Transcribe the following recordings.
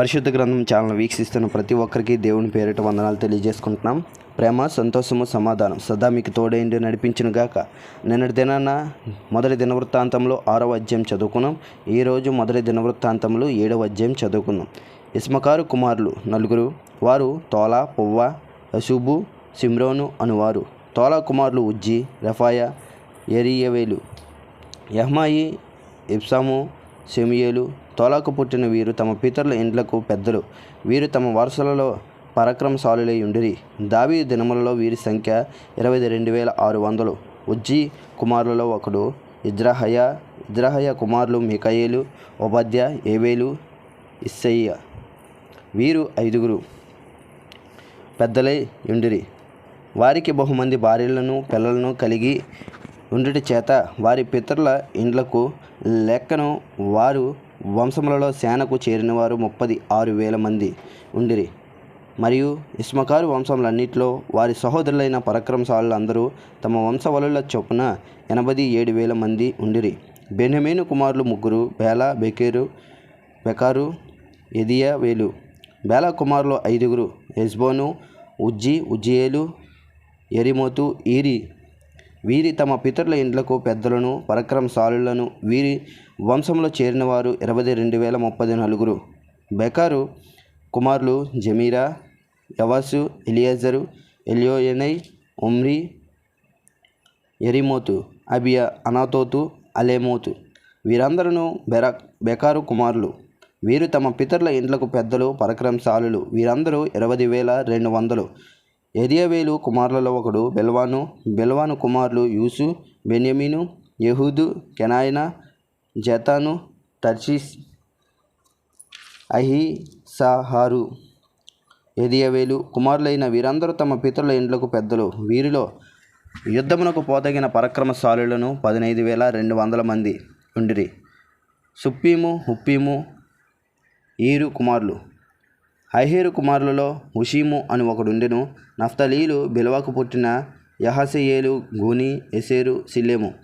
పరిశుద్ధ గ్రంథం ఛానల్ వీక్షిస్తున్న ప్రతి ఒక్కరికి దేవుని పేరిట వందనాలు తెలియజేసుకుంటున్నాం. ప్రేమ సంతోషము సమాధానం సదా మీకు తోడైండి నడిపించిన గాక. నిన్నటి దినాన మొదటి దినవృత్తాంతంలో ఆరవ అధ్యాయం చదువుకున్నాం. ఈరోజు మొదటి దినవృత్తాంతంలో ఏడవ అధ్యాయం చదువుకున్నాం. ఇస్మకారు కుమారులు నలుగురు వారు తోల పువ్వ అశుబు సిమ్రోను అనువారు. తోల కుమారులు ఉజ్జి రఫాయ ఎరియవేలు యహ్మాయి ఇబ్సాము సెమియేలు తోలాకు పుట్టిన వీరు తమ పితరుల ఇండ్లకు పెద్దలు. వీరు తమ వరుసలలో పరాక్రమశాలులై ఉండిరి. దావి దినములలో వీరి సంఖ్య ఇరవై రెండు వేల ఆరు వందలు. ఉజ్జి కుమారులలో ఒకడు ఇజ్రాహయ ఇజ్రాహయ కుమారులు మికయేలు ఉపాధ్య ఏవేలు ఇస్సయ్య. వీరు ఐదుగురు పెద్దలై ఉండిరి. వారికి బహుమంది భార్యలను పిల్లలను కలిగి ఉండుట చేత వారి పితరుల ఇండ్లకు లెక్కను వారు వంశములలో సేనకు చేరినవారు ముప్పది ఆరు వేల మంది ఉండిరి. మరియు ఇస్మకారు వంశములన్నిటిలో వారి సహోదరులైన పరక్రమశాలు అందరూ తమ వంశవలుల చొప్పున ఎనభై ఏడు వేల మంది ఉండిరి. బెన్యమీను కుమారులు ముగ్గురు బేల బెకేరు బెకారు ఎదియా వేలు బేల కుమారులు ఐదుగురు ఎస్బోను ఉజ్జి ఉజ్జియేలు ఎరిమోతు ఈరి. వీరి తమ పితరుల ఇండ్లకు పెద్దలను పరక్రమశాలులను వీరి వంశంలో చేరిన వారు ఇరవై రెండు వేల ముప్పై నలుగురు. బెకారు కుమారులు జమీరా యవాసు ఎలియాజరు ఎలియోయనై ఉమ్రి ఎరిమోతు అబియా అనాతోతు అలేమోతు. వీరందరూ బెరా బెకారు కుమారులు. వీరు తమ పితరుల ఇండ్లకు పెద్దలు పరక్రమశాలులు. వీరందరూ ఇరవై వేల రెండు వందలు. ఎదియవేలు కుమారులలో ఒకడు బెల్వాను. బెల్వాను కుమారులు యూసు బెన్యమీను యహూదు కెనాయన జతాను తర్షీస్ అహీసాహారు ఎదియవేలు కుమారులైన వీరందరూ తమ పితరుల ఇండ్లకు పెద్దలు. వీరిలో యుద్ధమునకు పోదగిన పరక్రమశాలులను పదినైదు వేల రెండు వందల మంది ఉండిరి. సుప్పీము హుప్పీము ఈరు కుమారులు. అహేరు కుమారులలో హుషీము అని ఒకడుండెను. నఫ్తలీలు బిలవకు పుట్టిన యహసియేలు గూని ఎసేరు సిల్లేము.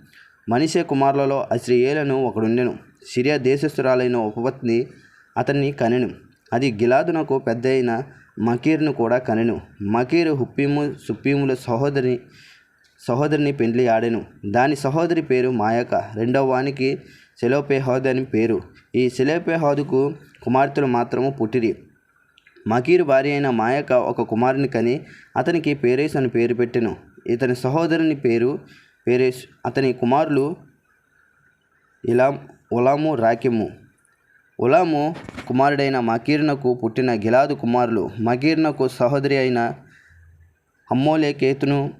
మనిషే కుమారులలో అశ్రియేలను ఒకడుండెను. సిరియా దేశస్థురాలైన ఉపపత్ని అతన్ని కనెను. అది గిలాదునకు పెద్ద అయిన మకీర్ను కూడా కనెను. మకీరు హుప్పీము సుప్పీముల సహోదరి సహోదరిని పెండ్లి ఆడెను. దాని సహోదరి పేరు మాయక. రెండవ వానికి సెలోపేహోద్ అని పేరు. ఈ సెలోపేహోదుకు కుమార్తెలు మాత్రము పుట్టిరి. మకీరు భార్య అయిన మాయక ఒక కుమారుని కని అతనికి పేరేస్ అని పేరు పెట్టెను. ఇతని సహోదరుని పేరు పేరేస్. అతని కుమారులు ఇలాం ఉలాము రాకిము. ఉలాము కుమారుడైన మకీర్నకు పుట్టిన గిలాదు కుమారులు. మకీర్నకు సహోదరి అయిన అమ్మోలేకేతును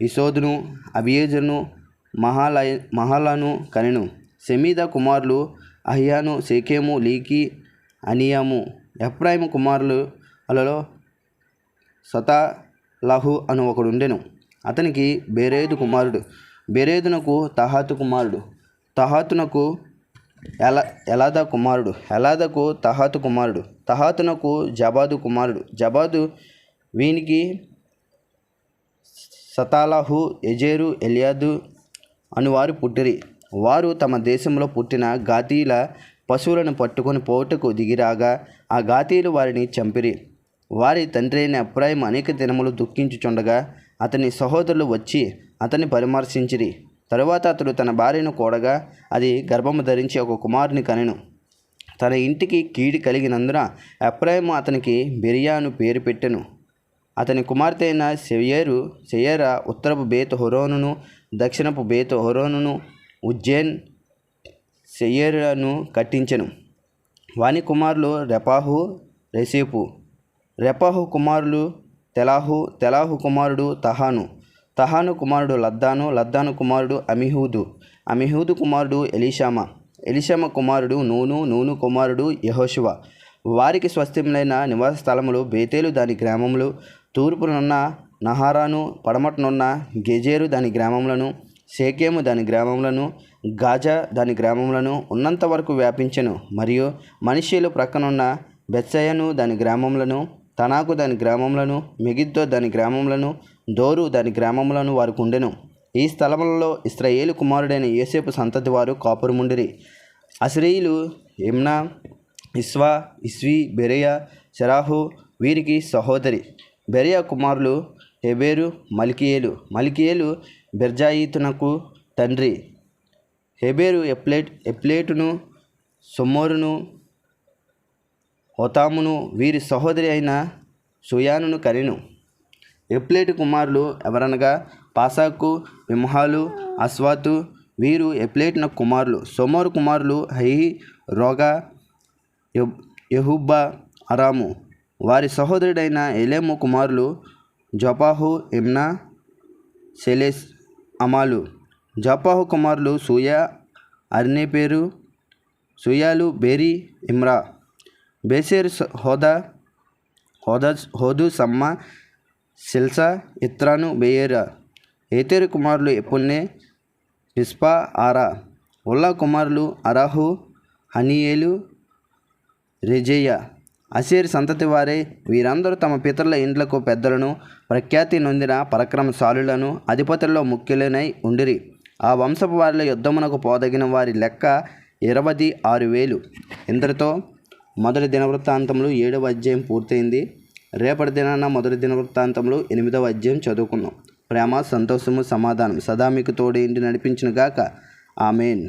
ఇసోదును అబియేజును మహాలయ మహాలను కనెను. సెమీద కుమారులు అహియాను సేకేము లీకి అనియాము. ఎఫ్రాయిము కుమారులు అలలో సతాలహు అను ఒకడుండెను. అతనికి బేరేదు కుమారుడు. బెరేదునకు తహాతు కుమారుడు. తహాతునకు ఎల ఎలాదా కుమారుడు. ఎలాదకు తహాతు కుమారుడు. తహాతునకు జబాదు కుమారుడు. జబాదు వీనికి సతాలాహు ఎజేరు ఎలియాదు అనువారు పుట్టిరి. వారు తమ దేశంలో పుట్టిన గాతీల పశువులను పట్టుకొని పోటుకు దిగిరాగా ఆ గాతీలు వారిని చంపిరి. వారి తండ్రి అయిన అప్రాయం అనేక దినములు దుఃఖించుచుండగా అతని సహోదరులు వచ్చి అతన్ని పరామర్శించిరి. తరువాత అతడు తన భార్యను కూడగా అది గర్భము ధరించి ఒక కుమారుని కనెను. తన ఇంటికి కీడి కలిగినందున ఎప్రాయము అతనికి బెరియాను పేరు పెట్టెను. అతని కుమార్తె అయిన సెయ్యేరు సెయ్యేర ఉత్తరపు బేత హొరోనును దక్షిణపు బేత హొరోనును ఉజ్జైన్ సెయ్యేరులను కట్టించెను. వాని కుమారులు రెపాహు రెసీపు. రెపాహు కుమారులు తెలాహు తెలాహు కుమారుడు తహాను. తహాను కుమారుడు లద్దాను లద్దాను కుమారుడు అమిహూదు అమిహూదు కుమారుడు ఎలీషామ ఎలిషామ కుమారుడు నూను నూను కుమారుడు యహోశివ వారికి స్వస్థ్యములైన నివాస స్థలములు బేతేలు దాని గ్రామములు తూర్పునున్న నహారాను పడమటనున్న గెజేరు దాని గ్రామములను సేకేము దాని గ్రామములను గాజా దాని గ్రామములను ఉన్నంత వరకు వ్యాపించెను. మరియు మనిషీలు ప్రక్కనున్న బెత్సయను దాని గ్రామములను తనాకు దాని గ్రామములను మెగిద్దో దాని గ్రామములను దోరు దాని గ్రామములను వారికి ఉండెను ఈ స్థలములలో ఇస్రాయేలు కుమారుడైన యోసేపు సంతతి వారు కాపురముండిరి. అసిరీయులు యమ్నా ఇస్వా ఇస్వి బెరయ శరాహు వీరికి సహోదరి. బెరయ కుమారులు హెబేరు మలికియేలు. మలికియేలు బెర్జాయితునకు తండ్రి. హెబేరు ఎప్లేట్ ఎప్లేటును సొమ్మోరును హోతామును వీరి సహోదరి అయిన సుయానును కనెను. ఎప్లేటు కుమారులు ఎవరనగా పాసాకు విమహాలు అస్వాతు వీరు ఎప్లేట్న కుమారులు. సోమోరు కుమారులు హై రోగా యహుబ్బా యెహుబ్బా అరాము. వారి సహోదరుడైన ఎలేము కుమారులు జపాహు ఇమ్నా సెలెస్ అమాలు. జపాహు కుమారులు సూయా అర్నేపేరు సుయాలు బేరీ ఇమ్రా. బేసేరు స- హోదా హోదా హోదు సమ్మ సిల్సా ఇత్రాను బేయేరా ఏతేరు కుమారులు ఎప్పున్నే పిస్పా ఆరా ఉల్లా కుమారులు అరాహు హనియేలు రెజేయ అసేర్ సంతతి వారే వీరందరూ తమ పితరుల ఇండ్లకు పెద్దలను ప్రఖ్యాతి నొందిన పరక్రమశాలులను అధిపతుల్లో ముఖ్యులనై ఉండిరి. ఆ వంశపు వారిలో యుద్ధమునకు పోదగిన వారి లెక్క ఇరవది ఆరు వేలు. ఇంతటితో మొదటి దినవృత్తాంతంలో ఏడవ అధ్యాయం పూర్తయింది. రేపటి దినాన మొదటి దినవృత్తాంతంలో ఎనిమిదవ అధ్యాయం చదువుకున్నాం ప్రేమ సంతోషము సమాధానం. సదా మీకు తోడేంటి నడిపించిన గాక ఆమెన్.